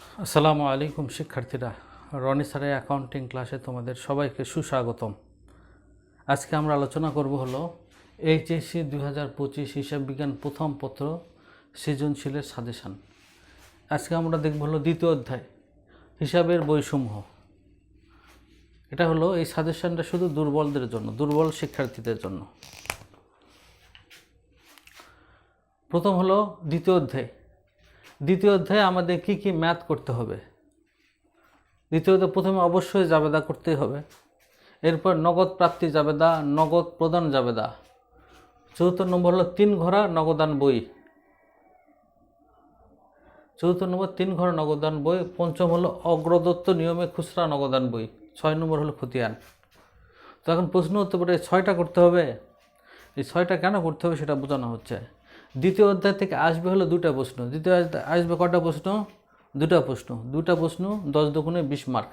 আসসালামু আলাইকুম, শিক্ষার্থীরা। রনি স্যারের অ্যাকাউন্টিং ক্লাসে তোমাদের সবাইকে সুস্বাগতম। আজকে আমরা আলোচনা করব হলো এইচএসসি দুই হাজার পঁচিশ হিসাব বিজ্ঞান প্রথম পত্র সৃজনশীলের সাজেশান। আজকে আমরা দেখব হলো দ্বিতীয় অধ্যায়, হিসাবের বইসমূহ। এটা হলো এই সাজেশানটা শুধু দুর্বলদের জন্য, দুর্বল শিক্ষার্থীদের জন্য। প্রথম হলো দ্বিতীয় অধ্যায় দ্বিতীয় অধ্যায়ে আমাদের কি কি ম্যাথ করতে হবে? দ্বিতীয়ত প্রথমে অবশ্যই জাবেদা করতেই হবে। এরপর নগদ প্রাপ্তি জাবেদা, নগদ প্রদান জাবেদা। চতুর্থ নম্বর হলো তিন ঘোড়া নগদান বই। চতুর্থ নম্বর তিন ঘোড়া নগদান বই, পঞ্চম হলো অগ্রদত্ত নিয়মে খুচরা নগদান বই। ছয় নম্বর হলো খতিয়ান। তো এখন প্রশ্ন হতে পারে ছয়টা করতে হবে? এই ছয়টা কেন করতে হবে সেটা বোঝানো হচ্ছে। দ্বিতীয় অধ্যায় থেকে আসবে হলো দুটা প্রশ্ন। দ্বিতীয় আসবে কটা প্রশ্ন? দুটা প্রশ্ন। দুটা প্রশ্ন, দশ দুগুণে বিশ মার্ক।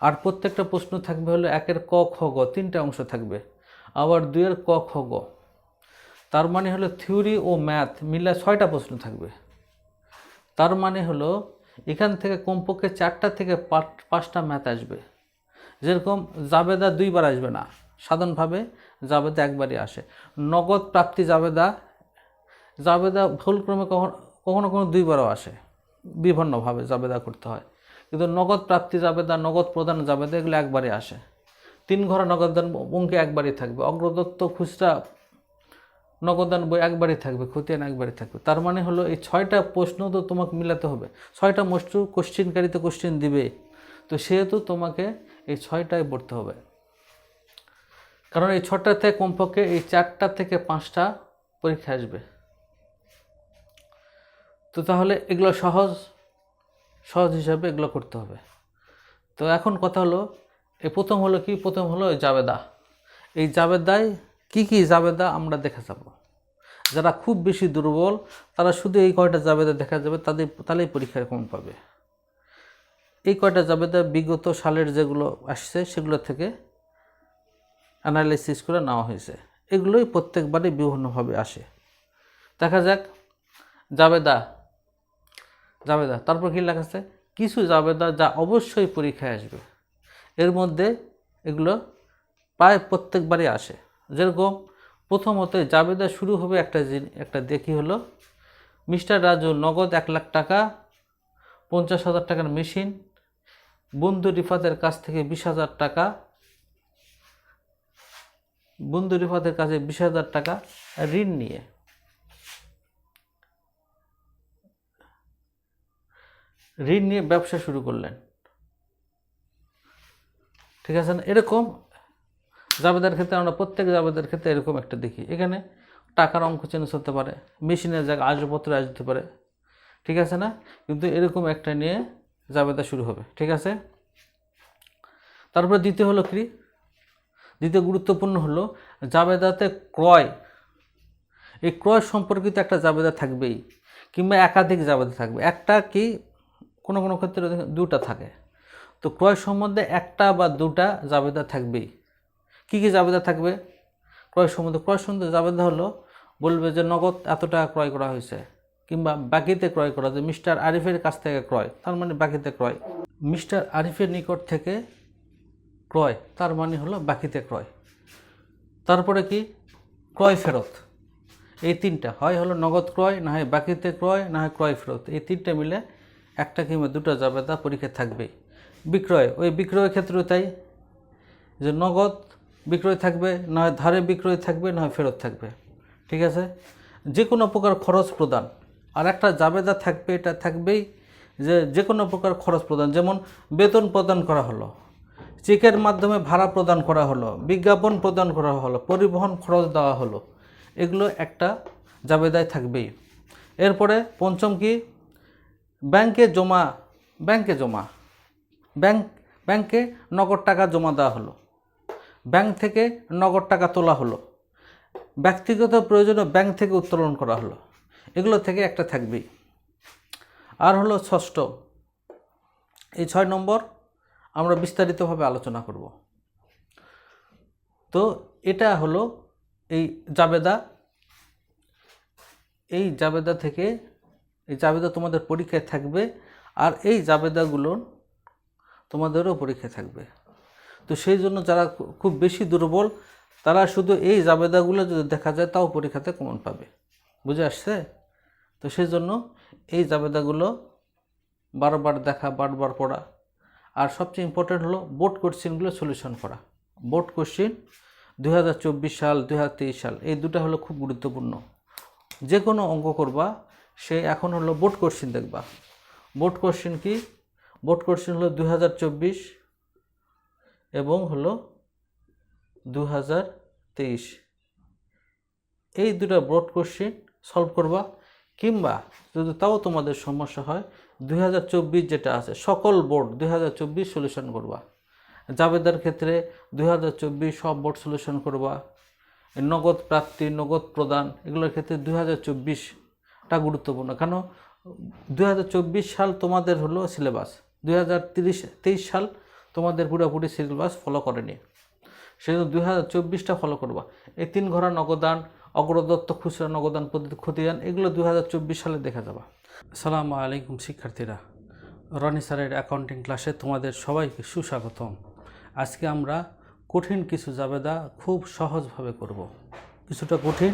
আর প্রত্যেকটা প্রশ্ন থাকবে হলো একের ক, খ, গ, তিনটা অংশ থাকবে। আবার দুইয়ের ক, খ, গ। তার মানে হলো থিওরি ও ম্যাথ মিলে ছয়টা প্রশ্ন থাকবে। তার মানে হলো এখান থেকে কমপক্ষে চারটা থেকে পাঁচ- পাঁচটা ম্যাথ আসবে। যেরকম জাবেদা দুইবার আসবে না। সাধারণভাবে জাবেদা একবারই আসে। নগদ প্রাপ্তি জাবেদা জাবেদা ভুলক্রমে কখনো কখনো কোনো দুইবারও আসে। বিভিন্নভাবে জাবেদা করতে হয়। কিন্তু নগদ প্রাপ্তি জাবেদা, নগদ প্রদান জাবেদা, এগুলো একবারই আসে। তিন ঘর নগদান অঙ্কে একবারই থাকবে। অগ্রদত্ত খুচরা নগদান বই একবারই থাকবে, খতিয়ান একবারই থাকবে। তার মানে হলো এই ছয়টা প্রশ্ন তো তোমাকে মিলাতে হবে। ছয়টা মোস্ট কোশ্চিনকারীতে কোশ্চিন দিবে। তো সেহেতু তোমাকে এই ছয়টাই পড়তে হবে। কারণ এই ছটা থেকে কমপক্ষে এই চারটা থেকে পাঁচটা পরীক্ষা আসবে। তো তাহলে এগুলো সহজ সহজ হিসাবে এগুলো করতে হবে। তো এখন কথা হলো এই প্রথম হলো কি? প্রথম হলো জাবেদা। এই জাবেদায় কি কি জাবেদা আমরা দেখা যাব? যারা খুব বেশি দুর্বল, তারা শুধু এই কয়টা জাবেদা দেখা যাবে, তাদের তাহলেই পরীক্ষায় কম পাবে। এই কয়টা জাবেদা বিগত সালের যেগুলো আসছে, সেগুলো থেকে অ্যানালাইসিস করে নেওয়া হয়েছে। এগুলোই প্রত্যেকবারই বিভিন্নভাবে আসে। দেখা যাক, জাবেদা জাবেদা। তারপর কী লেখা আছে? কিছু জাবেদা যা অবশ্যই পরীক্ষায় আসবে। এর মধ্যে এগুলো প্রায় প্রত্যেকবারই আসে। যেরকম প্রথমত জাবেদা শুরু হবে একটা জিন- একটা দেখি হলো? মিস্টার রাজু নগদ এক লাখ টাকা, পঞ্চাশ হাজার টাকার মেশিন, বন্ধু রিফাতের কাছ থেকে বিশ হাজার টাকা, বন্ধু রিফাতের কাছে বিশ হাজার টাকা ঋণ নিয়ে ঋণ নিয়ে ব্যবসা শুরু করলেন। ঠিক আছে না? এরকম জাবেদার ক্ষেত্রে আমরা প্রত্যেক জাবেদার ক্ষেত্রে এরকম একটা দেখি। এখানে টাকার অঙ্ক চেঞ্জ হতে পারে, মেশিনের জায়গায় আসবাবপত্র আসতে পারে। ঠিক আছে না? কিন্তু এরকম একটা নিয়ে জাবেদা শুরু হবে। ঠিক আছে? তারপরে দ্বিতীয় হলো কি? দ্বিতীয় গুরুত্বপূর্ণ হলো জাবেদাতে ক্রয়। এই ক্রয় সম্পর্কিত একটা জাবেদা থাকবেই, কিংবা একাধিক জাবেদা থাকবে। একটা কি কোনো কোনো ক্ষেত্রে দুটা থাকে। তো ক্রয় সম্বন্ধে একটা বা দুটা জাবেদা থাকবেই। কী কী জাবেদা থাকবে? ক্রয় সম্বন্ধে ক্রয় সম্বন্ধে জাবেদা হলো বলবে যে নগদ এত টাকা ক্রয় করা হয়েছে, কিংবা বাকিতে ক্রয় করা, যে মিস্টার আরিফের কাছ থেকে ক্রয়, তার মানে বাকিতে ক্রয়। মিস্টার আরিফের নিকট থেকে ক্রয়, তার মানে হলো বাকিতে ক্রয়। তারপরে কি? ক্রয় ফেরত। এই তিনটা, হয় হলো নগদ ক্রয়, না হয় বাকিতে ক্রয়, না হয় ক্রয় ফেরত। এই তিনটা মিলে একটা কিংবা দুটো জাবেদা পরীক্ষা থাকবেই বিক্রয়, ওই বিক্রয়ের ক্ষেত্রেও তাই। যে নগদ বিক্রয় থাকবে না হয় ধারে বিক্রয় থাকবে না হয় ফেরত থাকবে। ঠিক আছে? যে কোনো প্রকার খরচ প্রদান। আর একটা জাবেদা থাকবে, এটা থাকবেই যে যে কোনো প্রকার খরচ প্রদান। যেমন বেতন প্রদান করা হলো, চেকের মাধ্যমে ভাড়া প্রদান করা হলো, বিজ্ঞাপন প্রদান করা হলো, পরিবহন খরচ দেওয়া হলো, এগুলো একটা জাবেদায় থাকবেই। এরপরে পঞ্চম কি? ব্যাংকে জমা ব্যাংকে জমা, ব্যাংক, ব্যাংকে নগদ টাকা জমা দেওয়া হলো। ব্যাংক থেকে নগদ টাকা তোলা হলো। ব্যক্তিগত প্রয়োজনে ব্যাংক থেকে উত্তোলন করা হলো। এগুলো থেকে একটা থাকবেই। আর হলো ষষ্ঠ। এই ছয় নম্বর আমরা বিস্তারিতভাবে আলোচনা করব। তো এটা হলো এই জাবেদা। এই জাবেদা থেকে এই জাবেদা তোমাদের পরীক্ষায় থাকবে আর এই জাবেদাগুলো তোমাদেরও পরীক্ষায় থাকবে। তো সেই জন্য যারা খুব বেশি দুর্বল, তারা শুধু এই জাবেদাগুলো যদি দেখা যায়, তাও পরীক্ষাতে কমন পাবে। বুঝে আসছে? তো সেই জন্য এই জাবেদাগুলো বারবার দেখা, বারবার পড়া। আর সবচেয়ে ইম্পর্টেন্ট হলো বোর্ড কোশ্চেনগুলো সলিউশন করা। বোর্ড কোশ্চেন দু হাজার চব্বিশ সাল দু হাজার তেইশ সাল, এই দুটো হলো খুব গুরুত্বপূর্ণ। যে কোনো অঙ্ক করবা সে এখন হলো বোর্ড কোশ্চেন দেখবা। বোর্ড কোশ্চেন কি? বোর্ড কোশ্চেন হলো দু হাজার চব্বিশ এবং হলো দু হাজার তেইশ। এই দুটো বোর্ড কোশ্চেন সলভ করবা, কিংবা যদি তাও তোমাদের সমস্যা হয় দু হাজার চব্বিশ যেটা আছে, সকল বোর্ড দু হাজার চব্বিশ সলিউশন করবা। জাবেদার ক্ষেত্রে দু হাজার চব্বিশ সব বোর্ড সলিউশন করবা। নগদ প্রাপ্তি, নগদ প্রদান, এগুলোর ক্ষেত্রে দুই হাজার চব্বিশ টা গুরুত্বপূর্ণ। কেন? দু হাজার চব্বিশ সাল তোমাদের হলো সিলেবাস তেইশ সাল তোমাদের পুরোপুরি সিলেবাস ফলো করেনি। সেই জন্য দুই হাজার চব্বিশটা ফলো করবা। এই তিন ঘোড়া নগদান, অগ্রদত্ত খুচরা নগদান পদ্ধতি খতিয়ান এগুলো দুই হাজার চব্বিশ সালে দেখা যাবা। সালামু আলাইকুম শিক্ষার্থীরা। রনি স্যারের অ্যাকাউন্টিং ক্লাসে তোমাদের সবাইকে সুস্বাগতম। আজকে আমরা কঠিন কিছু জাবেদা খুব সহজভাবে করব। কিছুটা কঠিন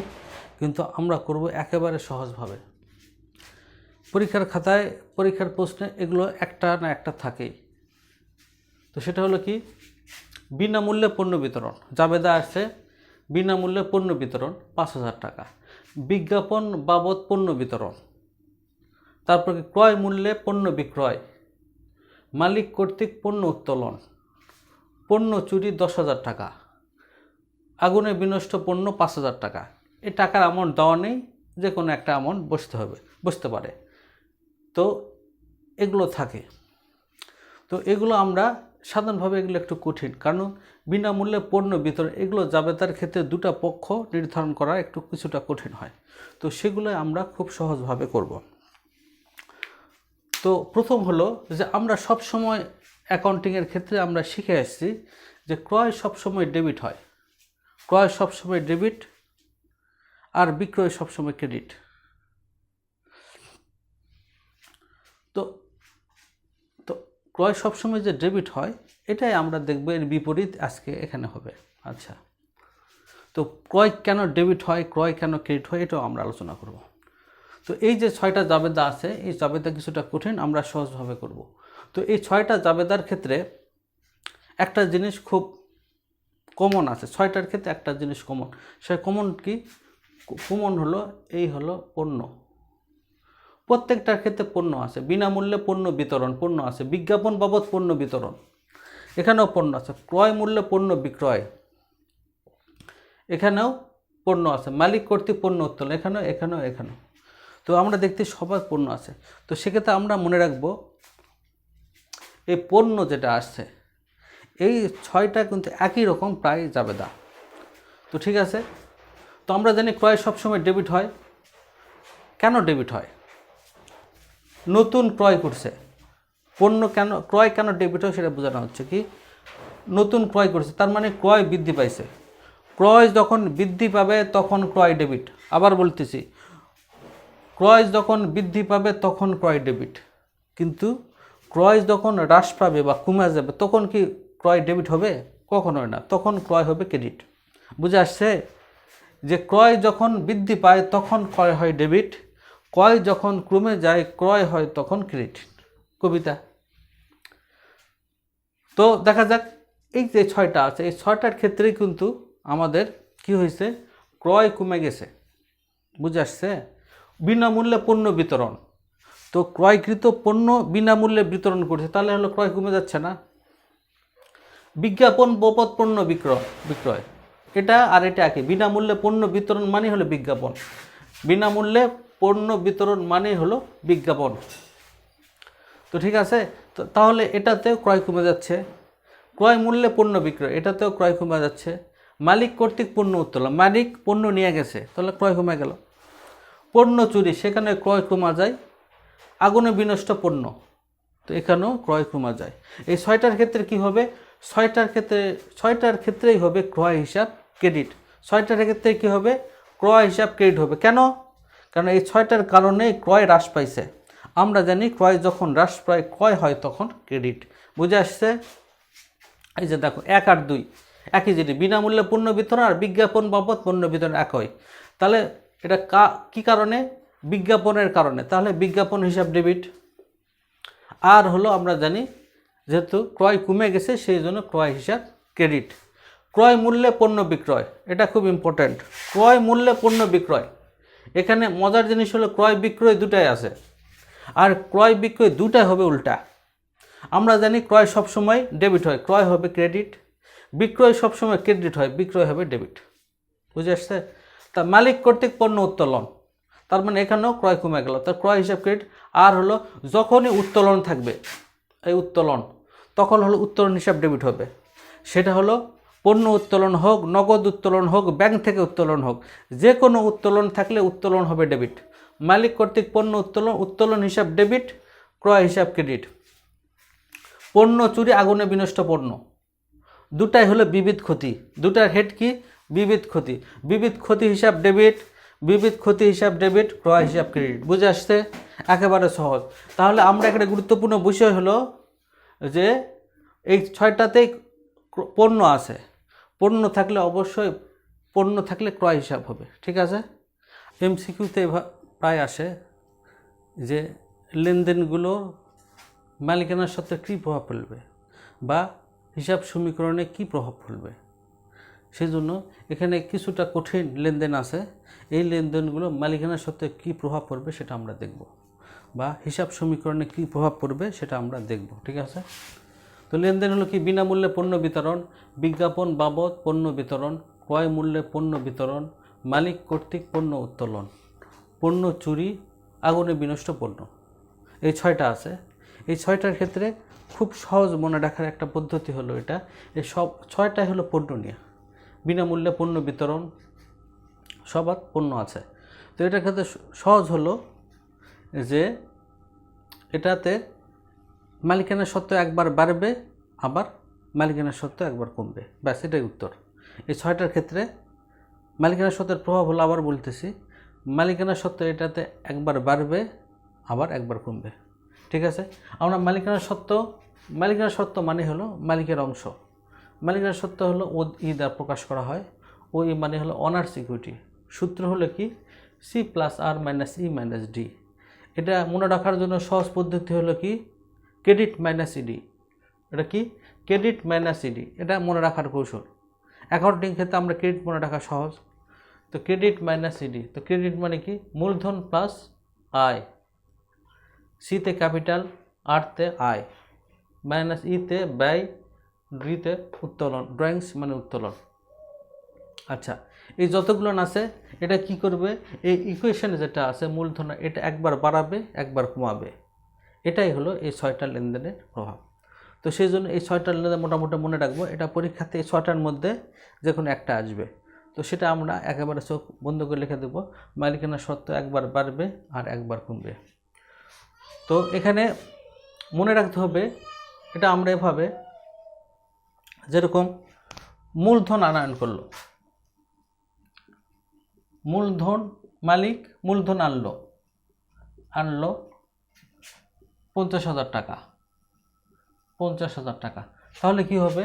কিন্তু আমরা করব একেবারে সহজভাবে। পরীক্ষার খাতায়, পরীক্ষার প্রশ্নে এগুলো একটা না একটা থাকেই। তো সেটা হলো কি? বিনামূল্যে পণ্য বিতরণ। জাবেদা আসছে, বিনামূল্যে পণ্য বিতরণ পাঁচ হাজার টাকা। বিজ্ঞাপন বাবদ পণ্য বিতরণ। তারপর কি? ক্রয় মূল্যে পণ্য বিক্রয়। মালিক কর্তৃক পণ্য উত্তোলন। পণ্য চুরি দশ হাজার টাকা। আগুনে বিনষ্ট পণ্য পাঁচ হাজার টাকা। এই টাকার অ্যামাউন্ট দেওয়া নেই যে কোনো একটা অ্যামাউন্ট বসতে হবে, বসতে পারে। তো এগুলো থাকে। তো এগুলো আমরা সাধারণভাবে এগুলো একটু কঠিন, কারণ বিনামূল্যে পণ্য বিতরণ, এগুলো জাবেদার ক্ষেত্রে দুটা পক্ষ নির্ধারণ করা একটু কিছুটা কঠিন হয়। তো সেগুলো আমরা খুব সহজভাবে করব। তো প্রথম হলো যে আমরা সব সময় অ্যাকাউন্টিংয়ের ক্ষেত্রে আমরা শিখে আসছি যে ক্রয় সবসময় ডেবিট হয়। ক্রয় সবসময় ডেবিট আর বিক্রয় সবসময় ক্রেডিট। তো তো ক্রয় সবসময় যে ডেবিট হয়, এটাই আমরা দেখব এর বিপরীত আজকে এখানে হবে। আচ্ছা তো ক্রয় কেন ডেবিট হয়, ক্রয় কেন ক্রেডিট হয়, এটাও আমরা আলোচনা করব। তো এই যে ছয়টা জাবেদা আছে, এই জাবেদা কিছুটা কঠিন, আমরা সহজভাবে করব। তো এই ছয়টা জাবেদার ক্ষেত্রে একটা জিনিস খুব কমন আছে, ছয়টার ক্ষেত্রে একটা জিনিস কমন সে কমন কি? কমন হলো, এই হলো পণ্য। প্রত্যেকটার ক্ষেত্রে পণ্য আছে। বিনামূল্যে পণ্য বিতরণ, পণ্য আছে। বিজ্ঞাপন বাবদ পণ্য বিতরণ। এখানেও পণ্য আছে। ক্রয় মূল্যে পণ্য বিক্রয়। এখানেও পণ্য আছে। মালিক কর্তৃক পণ্য উত্তোলন। এখানেও এখানেও এখানেও। তো আমরা দেখতে সবার পণ্য আছে। তো সেক্ষেত্রে আমরা মনে রাখব, এই পণ্য যেটা আসছে, এই ছয়টা কিন্তু একই রকম প্রায় জাবেদা তো ঠিক আছে? তো আমরা জানি ক্রয় সবসময় ডেবিট হয়। কেন ডেবিট হয়? নতুন ক্রয় করছে। পণ্য কেন, ক্রয় কেন ডেবিট হয় সেটা বোঝানো হচ্ছে কি? নতুন ক্রয় করছে, তার মানে ক্রয় বৃদ্ধি পাইছে। ক্রয় যখন বৃদ্ধি পাবে তখন ক্রয় ডেবিট। আবার বলতেছি, ক্রয় যখন বৃদ্ধি পাবে তখন ক্রয় ডেবিট। কিন্তু ক্রয় যখন হ্রাস পাবে বা কমে যাবে তখন কি ক্রয় ডেবিট হবে? কখনোই না, তখন ক্রয় হবে ক্রেডিট। বুঝে আসছে? যে ক্রয় যখন বৃদ্ধি পায়, তখন ক্রয় হয় ডেবিট। ক্রয় যখন ক্রমে যায়, ক্রয় হয় তখন ক্রেডিট। কবিতা। তো দেখা যাক, এই যে ছয়টা আছে, এই ছয়টার ক্ষেত্রেই কিন্তু আমাদের কি হয়েছে? ক্রয় কমে গেছে। বুঝে আসছে? বিনামূল্যে পণ্য বিতরণ। তো ক্রয়কৃত পণ্য বিনামূল্যে বিতরণ করছে, তাহলে হলো ক্রয় কমে যাচ্ছে না। বিজ্ঞাপন বপত পণ্য বিক্রয় বিক্রয়। এটা আর এটা একই। বিনামূল্যে পণ্য বিতরণ মানে হলো বিজ্ঞাপন। বিনামূল্যে পণ্য বিতরণ মানে হলো বিজ্ঞাপন। তো ঠিক আছে? তো তাহলে এটাতেও ক্রয় কমে যাচ্ছে। ক্রয় মূল্যে পণ্য বিক্রয়, এটাতেও ক্রয় কমে যাচ্ছে। মালিক কর্তৃক পণ্য উত্তোলন, মালিক পণ্য নিয়ে গেছে, তাহলে ক্রয় কমে গেল। পণ্য চুরি, সেখানে ক্রয় কমা যায়। আগুনে বিনষ্ট পণ্য, তো এখানেও ক্রয় কমা যায়। এই ছয়টার ক্ষেত্রে কি হবে? ছয়টার ক্ষেত্রে, ছয়টার ক্ষেত্রেই হবে ক্রয় হিসাব। ক্রেডিট। ছয়টার ক্ষেত্রে কি হবে? ক্রয় হিসাব ক্রেডিট হবে। কেন? কারণ এই ছয়টার কারণে ক্রয় হ্রাস পাইছে। আমরা জানি ক্রয় যখন হ্রাস প্রায় ক্রয় হয় তখন ক্রেডিট। বুঝে আসছে? এই যে দেখো, এক আর দুই। একই জিনিস, বিনামূল্যে পণ্য বিতরণ আর বিজ্ঞাপন বাবদ পণ্য বিতরণ একই। তাহলে এটা কা, কী কারণে? বিজ্ঞাপনের কারণে। তাহলে বিজ্ঞাপন হিসাব ডেবিট। আর হলো আমরা জানি, যেহেতু ক্রয় কমে গেছে, সেই জন্য ক্রয় হিসাব ক্রেডিট। ক্রয় মূল্যে পণ্য বিক্রয়, এটা খুব ইম্পর্ট্যান্ট ক্রয় মূল্যে পণ্য বিক্রয়, এখানে মজার জিনিস হলো ক্রয় বিক্রয় দুটাই আছে। আর ক্রয় বিক্রয় দুটাই হবে উল্টা। আমরা জানি ক্রয় সবসময় ডেবিট হয়, ক্রয় হবে ক্রেডিট বিক্রয় সবসময় ক্রেডিট হয়, বিক্রয় হবে ডেবিট বুঝে আসছে? তা মালিক কর্তৃক পণ্য উত্তোলন, তার মানে এখানেও ক্রয় কমে গেল। তার ক্রয় হিসাব ক্রেডিট আর হলো যখনই উত্তোলন থাকবে, এই উত্তোলন, তখন হলো উত্তোলন হিসাব ডেবিট হবে। সেটা হলো পণ্য উত্তোলন হোক, নগদ উত্তোলন হোক, ব্যাংক থেকে উত্তোলন হোক, যে কোনো উত্তোলন থাকলে উত্তোলন হবে ডেবিট। মালিক কর্তৃক পণ্য উত্তোলন উত্তোলন হিসাব ডেবিট, ক্রয় হিসাব ক্রেডিট। পণ্য চুরি, আগুনে বিনষ্ট পণ্য। দুটাই হলো বিবিধ ক্ষতি। দুটার হেড কি? বিবিধ ক্ষতি। বিবিধ ক্ষতি হিসাব ডেবিট, বিবিধ ক্ষতি হিসাব ডেবিট, ক্রয় হিসাব ক্রেডিট। বুঝে আসছে? একেবারে সহজ। তাহলে আমরা একটা গুরুত্বপূর্ণ বিষয় হলো যে এই ছয়টাতেই পণ্য আছে। পণ্য থাকলে অবশ্যই পণ্য থাকলে ক্রয় হিসাব হবে, ঠিক আছে? এমসিকিউতে প্রায় আসে যে লেনদেনগুলো মালিকানার সত্ত্বে কী প্রভাব ফেলবে বা হিসাব সমীকরণে কী প্রভাব ফেলবে। সেই জন্য এখানে কিছুটা কঠিন লেনদেন আছে, এই লেনদেনগুলো মালিকানার সত্ত্বে কী প্রভাব পড়বে সেটা আমরা দেখব বা হিসাব সমীকরণে কী প্রভাব পড়বে সেটা আমরা দেখব, ঠিক আছে? তো লেনদেন হলো কি? বিনামূল্যে পণ্য বিতরণ, বিজ্ঞাপন বাবদ পণ্য বিতরণ, ক্রয় মূল্যে পণ্য বিতরণ, মালিক কর্তৃক পণ্য উত্তোলন, পণ্য চুরি, আগুনে বিনষ্ট পণ্য। এই ছয়টা আছে। এই ছয়টার ক্ষেত্রে খুব সহজ মনে রাখার একটা পদ্ধতি হলো এটা। এই সব ছয়টাই হলো পণ্য নিয়ে। বিনামূল্যে পণ্য বিতরণ, সবার পণ্য আছে। তো এটার ক্ষেত্রে সহজ হলো যে এটাতে মালিকানা সত্ত্ব একবার বাড়বে, আবার মালিকানা সত্ত্ব একবার কমবে। ব্যাস, এটাই উত্তর। এই ছয়টার ক্ষেত্রে মালিকানা সত্ত্বের প্রভাব হলো আবার বলতেছি মালিকানা সত্ত্ব এটাতে একবার বাড়বে, আবার একবার কমবে। ঠিক আছে? আমরা মালিকানা সত্ত্ব মালিকানা সত্ত্ব মানে হলো মালিকের অংশ। মালিকানা সত্ত্ব হলো ও ই দ্বারা প্রকাশ করা হয়। ও ই মানে হলো অনার সিকিউরিটি সূত্র হলো কি? সি প্লাস আর মাইনাস ই মাইনাস ডি এটা মনে রাখার জন্য সহজ পদ্ধতি হলো কি? Credit minus ED. এটা কি? Credit minus ED. এটা মনে রাখার কৌশল। অ্যাকাউন্টিং ক্ষেত্রে আমরা ক্রেডিট মনে রাখা সহজ। তো ক্রেডিট মাইনাস ইডি। তো ক্রেডিট মানে কি? মূলধন প্লাস আয়। সিতে ক্যাপিটাল আরতে আয়। মাইনাস ইতে ব্যয় ডিতে উত্তোলন। ড্রয়িংস মানে উত্তোলন। আচ্ছা এই যতগুলো আছে, এটা কি করবে? এই ইকুয়েশন যেটা আছে, মূলধন, এটা একবার বাড়াবে, একবার কমাবে। এটাই হলো এই ছয়টা লেনদেনের প্রভাব। তো সেই জন্য এই ছয়টা লেনদেন মোটামুটি মনে রাখব, এটা পরীক্ষাতে এই ছয়টার মধ্যে যে কোনো একটা আসবে। তো সেটা আমরা একেবারে চোখ বন্ধ করে লিখে দেবো, মালিকানা সত্ত্ব একবার বাড়বে আর একবার কমবে। তো এখানে মনে রাখতে হবে, এটা আমরা এভাবে যেরকম মূলধন আনয়ন করল, মূলধন মালিক মূলধন আনলো আনলো পঞ্চাশ হাজার টাকা। পঞ্চাশ হাজার টাকা। তাহলে কি হবে?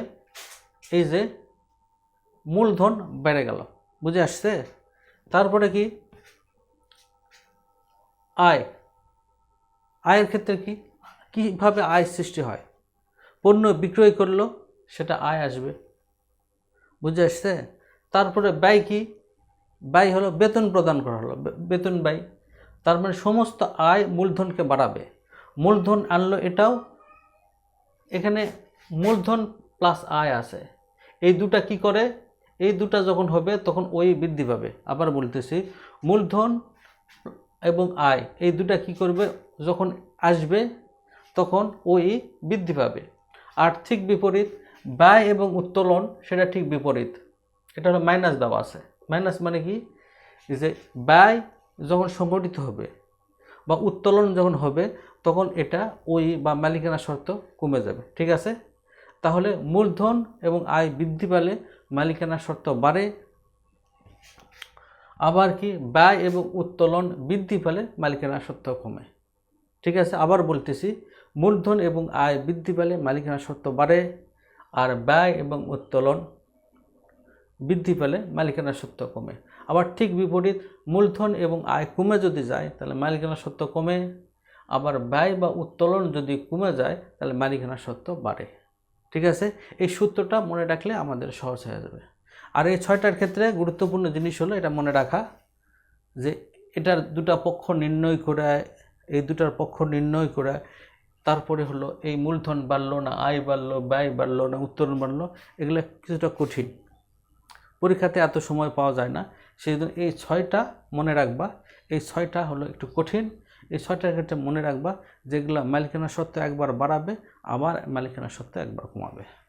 এই যে মূলধন বেড়ে গেল, বুঝে আসছে? তারপরে কি? আয়। আয়ের ক্ষেত্রে কি? কীভাবে আয় সৃষ্টি হয়? পণ্য বিক্রয় করল, সেটা আয় আসবে, বুঝে আসছে? তারপরে ব্যয় কি? ব্যয় হলো বেতন প্রদান করা হলো বেতন ব্যয়। তার মানে সমস্ত আয় মূলধনকে বাড়াবে। মূলধন আনলো এটাও। এখানে মূলধন প্লাস আয় আছে। এই দুটা কি করে? এই দুটা যখন হবে, তখন ওই বৃদ্ধি পাবে। আবার বলতেছি, মূলধন এবং আয় এই দুটা কি করবে? যখন আসবে, তখন ওই বৃদ্ধি পাবে। আর্থিক বিপরীত, ব্যয় এবং উত্তোলন, সেটা ঠিক বিপরীত। এটা হলো মাইনাস দেওয়া আছে। মাইনাস মানে কি? যে ব্যয় যখন সংগঠিত হবে বা উত্তোলন যখন হবে তখন এটা ওই বা মালিকানা শর্ত কমে যাবে। ঠিক আছে? তাহলে মূলধন এবং আয় বৃদ্ধি পেলে মালিকানা শর্ত বাড়ে। আবার কি? ব্যয় এবং উত্তোলন বৃদ্ধি পেলে মালিকানা শর্ত কমে। ঠিক আছে? আবার বলতেছি, মূলধন এবং আয় বৃদ্ধি পেলে মালিকানা সত্ত্ব বাড়ে আর ব্যয় এবং উত্তোলন বৃদ্ধি পেলে মালিকানা সত্ত্ব কমে। আবার ঠিক বিপরীত, মূলধন এবং আয় কমে যদি যায়, তাহলে মালিকানা সত্ত্ব কমে। আবার ব্যয় বা উত্তোলন যদি কমে যায়, তাহলে মালিকানা সত্ত্ব বাড়ে। ঠিক আছে? এই সূত্রটা মনে রাখলে আমাদের সহজ হয়ে যাবে। আর এই ছয়টার ক্ষেত্রে গুরুত্বপূর্ণ জিনিস হলো, এটা মনে রাখা যে এটার দুটা পক্ষ নির্ণয় করে, এই দুটার পক্ষ নির্ণয় করে, তারপরে হলো এই মূলধন বাড়লো না, আয় বাড়লো, ব্যয় বাড়লো না, উত্তোলন বাড়লো, এগুলো কিছুটা কঠিন। পরীক্ষাতে এত সময় পাওয়া যায় না। সেই জন্য এই ছয়টা মনে রাখবা। এই ছয়টা হলো একটু কঠিন। এই ছয়টা ক্ষেত্রে মনে রাখবা, যেগুলো মালিকানা সত্ত্বে একবার বাড়াবে, আবার মালিকানা সত্ত্বে একবার কমাবে।